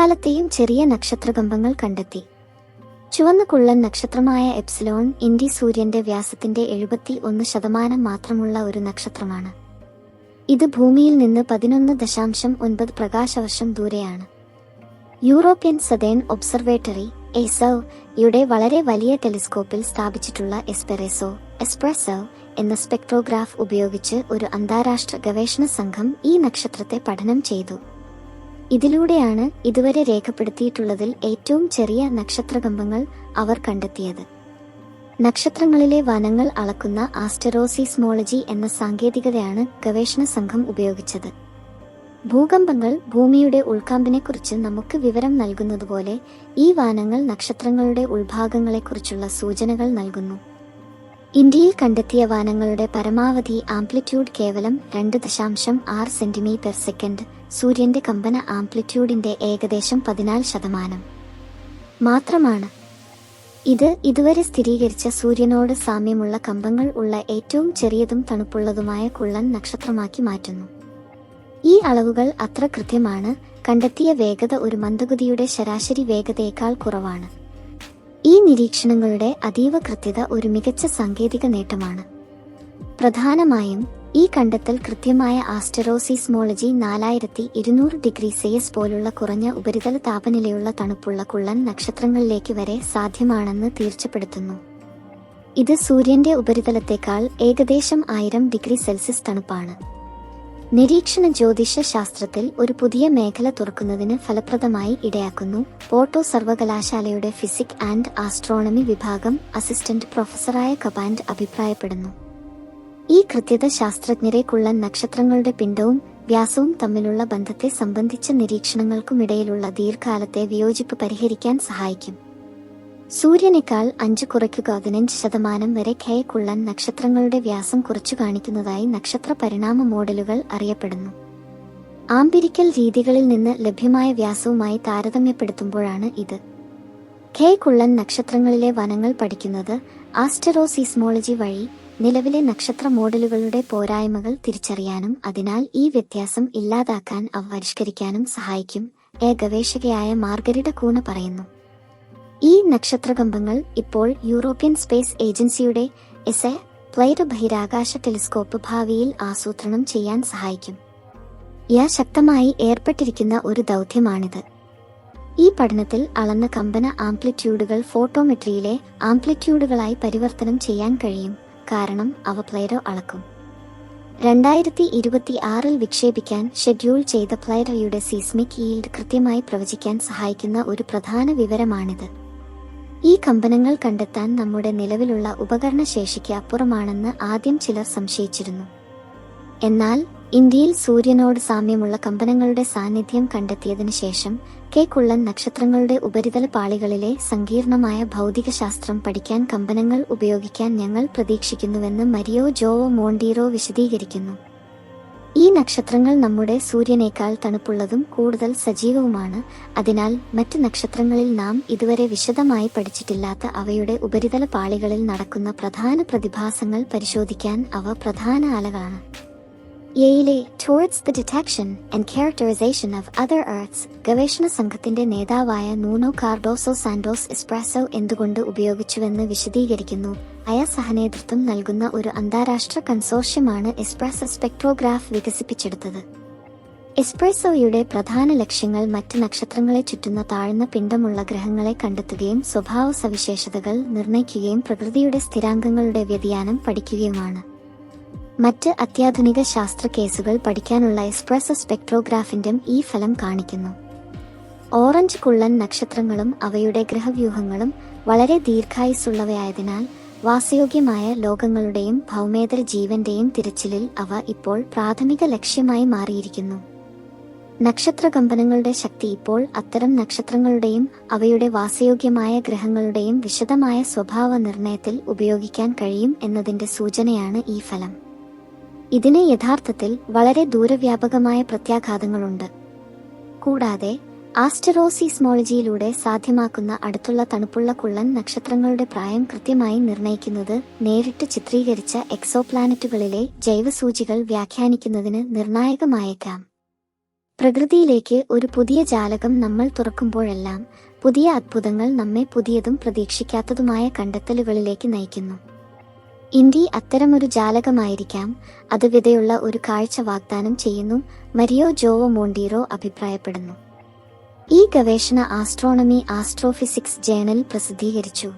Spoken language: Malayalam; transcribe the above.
എക്കാലത്തെയും ചെറിയ നക്ഷത്രകമ്പങ്ങൾ കണ്ടെത്തി. ചുവന്ന കുള്ളൻ നക്ഷത്രമായ എപ്സിലോൺ ഇന്ത്യ സൂര്യന്റെ വ്യാസത്തിന്റെ എഴുപത്തി ഒന്ന് ശതമാനം മാത്രമുള്ള ഒരു നക്ഷത്രമാണ്. ഇത് ഭൂമിയിൽ നിന്ന് പതിനൊന്ന് ദശാംശം ഒൻപത് പ്രകാശവർഷം ദൂരെയാണ്. യൂറോപ്യൻ സദേൺ ഒബ്സർവേറ്ററി എസോ യുടെ വളരെ വലിയ ടെലിസ്കോപ്പിൽ സ്ഥാപിച്ചിട്ടുള്ള എസ്പെറേസോ എസ്പ്രസോ എന്ന സ്പെക്ട്രോഗ്രാഫ് ഉപയോഗിച്ച് ഒരു അന്താരാഷ്ട്ര ഗവേഷണ സംഘം ഈ നക്ഷത്രത്തെ പഠനം ചെയ്തു. ഇതിലൂടെയാണ് ഇതുവരെ രേഖപ്പെടുത്തിയിട്ടുള്ളതിൽ ഏറ്റവും ചെറിയ നക്ഷത്രകമ്പങ്ങൾ അവർ കണ്ടെത്തിയത്. നക്ഷത്രങ്ങളിലെ വനങ്ങൾ അളക്കുന്ന ആസ്റ്ററോസിസ്മോളജി എന്ന സാങ്കേതികതയാണ് ഗവേഷണ സംഘം ഉപയോഗിച്ചത്. ഭൂകമ്പങ്ങൾ ഭൂമിയുടെ ഉൾക്കാമ്പിനെക്കുറിച്ച് നമുക്ക് വിവരം നൽകുന്നതുപോലെ ഈ വാനങ്ങൾ നക്ഷത്രങ്ങളുടെ ഉൾഭാഗങ്ങളെക്കുറിച്ചുള്ള സൂചനകൾ നൽകുന്നു. ഇന്ത്യയിൽ കണ്ടെത്തിയ വാനങ്ങളുടെ പരമാവധി ആംപ്ലിറ്റ്യൂഡ് കേവലം രണ്ട് ദശാംശം ആറ് സെന്റിമീറ്റർ സെക്കൻഡ്. സൂര്യന്റെ കമ്പന ആംപ്ലിറ്റ്യൂഡിന്റെ ഏകദേശം പതിനാല് ശതമാനം. മാത്രമാണ്. ഇത് ഇതുവരെ സ്ഥിരീകരിച്ച സൂര്യനോട് സാമ്യമുള്ള കമ്പങ്ങൾ ഉള്ള ഏറ്റവും ചെറിയതും തണുപ്പുള്ളതുമായ കുള്ളൻ നക്ഷത്രമാക്കി മാറ്റുന്നു. ഈ അളവുകൾ അത്ര കൃത്യമാണ്. കണ്ടെത്തിയ വേഗത ഒരു മന്ദഗതിയുടെ ശരാശരി വേഗതയേക്കാൾ കുറവാണ്. ഈ നിരീക്ഷണങ്ങളുടെ അതീവ കൃത്യത ഒരു മികച്ച സാങ്കേതിക നേട്ടമാണ്. പ്രധാനമായും ഈ കണ്ടെത്തൽ കൃത്യമായ ആസ്റ്ററോസിസ്മോളജി നാലായിരത്തി ഇരുന്നൂറ് ഡിഗ്രി സെയസ് പോലുള്ള കുറഞ്ഞ ഉപരിതല താപനിലയുള്ള തണുപ്പുള്ള കുള്ളൻ നക്ഷത്രങ്ങളിലേക്ക് വരെ സാധ്യമാണെന്ന് തീർച്ചപ്പെടുത്തുന്നു. ഇത് സൂര്യന്റെ ഉപരിതലത്തേക്കാൾ ഏകദേശം ആയിരം ഡിഗ്രി സെൽഷ്യസ് തണുപ്പാണ്. നിരീക്ഷണ ജ്യോതിഷ ശാസ്ത്രത്തിൽ ഒരു പുതിയ മേഖല തുറക്കുന്നതിന് ഫലപ്രദമായി ഇടയാക്കുന്നു. പോർട്ടോ സർവകലാശാലയുടെ ഫിസിക് ആൻഡ് ആസ്ട്രോണമി വിഭാഗം അസിസ്റ്റന്റ് പ്രൊഫസറായ കബാൻഡ് അഭിപ്രായപ്പെടുന്നു. ഈ കൃത്യത ശാസ്ത്രജ്ഞരെക്കുള്ള നക്ഷത്രങ്ങളുടെ പിണ്ഡവും വ്യാസവും തമ്മിലുള്ള ബന്ധത്തെ സംബന്ധിച്ച നിരീക്ഷണങ്ങൾക്കുമിടയിലുള്ള ദീർഘകാലത്തെ വിയോജിപ്പ് പരിഹരിക്കാൻ സഹായിക്കും. സൂര്യനേക്കാൾ അഞ്ച് കുറയ്ക്കുക പതിനഞ്ച് ശതമാനം വരെ ഖയക്കുള്ളൻ നക്ഷത്രങ്ങളുടെ വ്യാസം കുറച്ചു കാണിക്കുന്നതായി നക്ഷത്ര പരിണാമ മോഡലുകൾ അറിയപ്പെടുന്നു. ആംപിരിക്കൽ രീതികളിൽ നിന്ന് ലഭ്യമായ വ്യാസവുമായി താരതമ്യപ്പെടുത്തുമ്പോഴാണ് ഇത്. ഖേ കുള്ളൻ നക്ഷത്രങ്ങളിലെ വനങ്ങൾ പഠിക്കുന്നത് ആസ്റ്ററോസിസ്മോളജി വഴി നിലവിലെ നക്ഷത്ര മോഡലുകളുടെ പോരായ്മകൾ തിരിച്ചറിയാനും അതിനാൽ ഈ വ്യത്യാസം ഇല്ലാതാക്കാൻ അവ പരിഷ്കരിക്കാനും സഹായിക്കും എ ഗവേഷകയായ മാർഗരിഡ കൂണ പറയുന്നു. ഈ നക്ഷത്രകമ്പങ്ങൾ ഇപ്പോൾ യൂറോപ്യൻ സ്പേസ് ഏജൻസിയുടെ എസ് എ ബഹിരാകാശ ടെലിസ്കോപ്പ് ഭാവിയിൽ ആസൂത്രണം ചെയ്യാൻ സഹായിക്കും. യ ശക്തമായി ഏർപ്പെട്ടിരിക്കുന്ന ഒരു ദൗത്യമാണിത്. ഈ പഠനത്തിൽ അളന്ന കമ്പന ആംപ്ലിറ്റ്യൂഡുകൾ ഫോട്ടോമെട്രിയിലെ ആംപ്ലിറ്റ്യൂഡുകളായി പരിവർത്തനം ചെയ്യാൻ കഴിയും കാരണം അവ പ്ലൈഡോ അളക്കും. രണ്ടായിരത്തി ഇരുപത്തി ആറിൽ വിക്ഷേപിക്കാൻ ഷെഡ്യൂൾ ചെയ്ത പ്ലൈഡോയുടെ സീസ്മിക് ഈൽഡ് കൃത്യമായി പ്രവചിക്കാൻ സഹായിക്കുന്ന ഒരു പ്രധാന വിവരമാണിത്. ഈ കമ്പനങ്ങൾ കണ്ടെത്താൻ നമ്മുടെ നിലവിലുള്ള ഉപകരണ ശേഷിക്ക് അപ്പുറമാണെന്ന് ആദ്യം ചിലർ സംശയിച്ചിരുന്നു. എന്നാൽ ഇന്ത്യയിൽ സൂര്യനോട് സാമ്യമുള്ള കമ്പനങ്ങളുടെ സാന്നിധ്യം കണ്ടെത്തിയതിനു ശേഷം കെ. കുള്ളൻ നക്ഷത്രങ്ങളുടെ ഉപരിതല പാളികളിലെ സങ്കീർണമായ ഭൗതികശാസ്ത്രം പഠിക്കാൻ കമ്പനങ്ങൾ ഉപയോഗിക്കാൻ ഞങ്ങൾ പ്രതീക്ഷിക്കുന്നുവെന്ന് മരിയോ ജോവോ മോണ്ടീറോ വിശദീകരിക്കുന്നു. ഈ നക്ഷത്രങ്ങൾ നമ്മുടെ സൂര്യനേക്കാൾ തണുപ്പുള്ളതും കൂടുതൽ സജീവവുമാണ്. അതിനാൽ മറ്റ് നക്ഷത്രങ്ങളിൽ നാം ഇതുവരെ വിശദമായി പഠിച്ചിട്ടില്ലാത്ത അവയുടെ ഉപരിതല പാളികളിൽ നടക്കുന്ന പ്രധാന പ്രതിഭാസങ്ങൾ പരിശോധിക്കാൻ അവ പ്രധാന അലകളാണ് യയിലെ towards the detection and characterisation of other earths ഗവേഷണ സംഘത്തിന്റെ നേതാവായ നൂനോ കാർഡോസോ സാന്റോസ് എസ്പ്രാസോ എന്തുകൊണ്ട് ഉപയോഗിച്ചുവെന്ന് വിശദീകരിക്കുന്നു. അയ സഹനേതൃത്വം നൽകുന്ന ഒരു അന്താരാഷ്ട്ര കൺസോർഷ്യമാണ് എസ്പ്രാസോ സ്പെക്ട്രോഗ്രാഫ് വികസിപ്പിച്ചെടുത്തത്. എസ്പ്രസോയുടെ പ്രധാന ലക്ഷ്യങ്ങൾ മറ്റ് നക്ഷത്രങ്ങളെ ചുറ്റുന്ന താഴ്ന്ന പിണ്ഡമുള്ള ഗ്രഹങ്ങളെ കണ്ടെത്തുകയും സ്വഭാവ സവിശേഷതകൾ നിർണയിക്കുകയും പ്രകൃതിയുടെ സ്ഥിരാംഗങ്ങളുടെ വ്യതിയാനം പഠിക്കുകയുമാണ്. മറ്റ് അത്യാധുനിക ശാസ്ത്ര കേസുകൾ പഠിക്കാനുള്ള എക്സ്പ്രസ് സ്പെക്ട്രോഗ്രാഫിന്റെ ഈ ഫലം കാണിക്കുന്നു. ഓറഞ്ച് കുള്ളൻ നക്ഷത്രങ്ങളും അവയുടെ ഗ്രഹവ്യൂഹങ്ങളും വളരെ ദീർഘായുസുള്ളവയായതിനാൽ വാസയോഗ്യമായ ലോകങ്ങളുടെയും ഭൗമേതര ജീവന്റെയും തിരച്ചിലിൽ അവ ഇപ്പോൾ പ്രാഥമിക ലക്ഷ്യമായി മാറിയിരിക്കുന്നു. നക്ഷത്രകമ്പനങ്ങളുടെ ശക്തി ഇപ്പോൾ അത്തരം നക്ഷത്രങ്ങളുടെയും അവയുടെ വാസയോഗ്യമായ ഗ്രഹങ്ങളുടെയും വിശദമായ സ്വഭാവ നിർണയത്തിൽ ഉപയോഗിക്കാൻ കഴിയും എന്നതിന്റെ സൂചനയാണ് ഈ ഫലം. ഇതിന് യഥാർത്ഥത്തിൽ വളരെ ദൂരവ്യാപകമായ പ്രത്യാഘാതങ്ങളുണ്ട്. കൂടാതെ ആസ്റ്ററോസിസ്മോളജിയിലൂടെ സാധ്യമാക്കുന്ന അടുത്തുള്ള തണുപ്പുള്ള കുള്ളൻ നക്ഷത്രങ്ങളുടെ പ്രായം കൃത്യമായി നിർണയിക്കുന്നത് നേരിട്ട് ചിത്രീകരിച്ച എക്സോപ്ലാനറ്റുകളിലെ ജൈവസൂചികൾ വ്യാഖ്യാനിക്കുന്നതിന് നിർണായകമായേക്കാം. പ്രകൃതിയിലേക്ക് ഒരു പുതിയ ജാലകം നമ്മൾ തുറക്കുമ്പോഴെല്ലാം പുതിയ അത്ഭുതങ്ങൾ നമ്മെ പുതിയതും പ്രതീക്ഷിക്കാത്തതുമായ കണ്ടെത്തലുകളിലേക്ക് നയിക്കുന്നു. ഇന്ത്യ അത്തരമൊരു ജാലകമായിരിക്കാം. അത് വിധയുള്ള ഒരു കാഴ്ച വാഗ്ദാനം ചെയ്യുന്നു. മരിയോ ജോവോ മോണ്ടീറോ അഭിപ്രായപ്പെടുന്നു. ഈ ഗവേഷണ ആസ്ട്രോണമി ആസ്ട്രോഫിസിക്സ് ജേണൽ പ്രസിദ്ധീകരിച്ചു.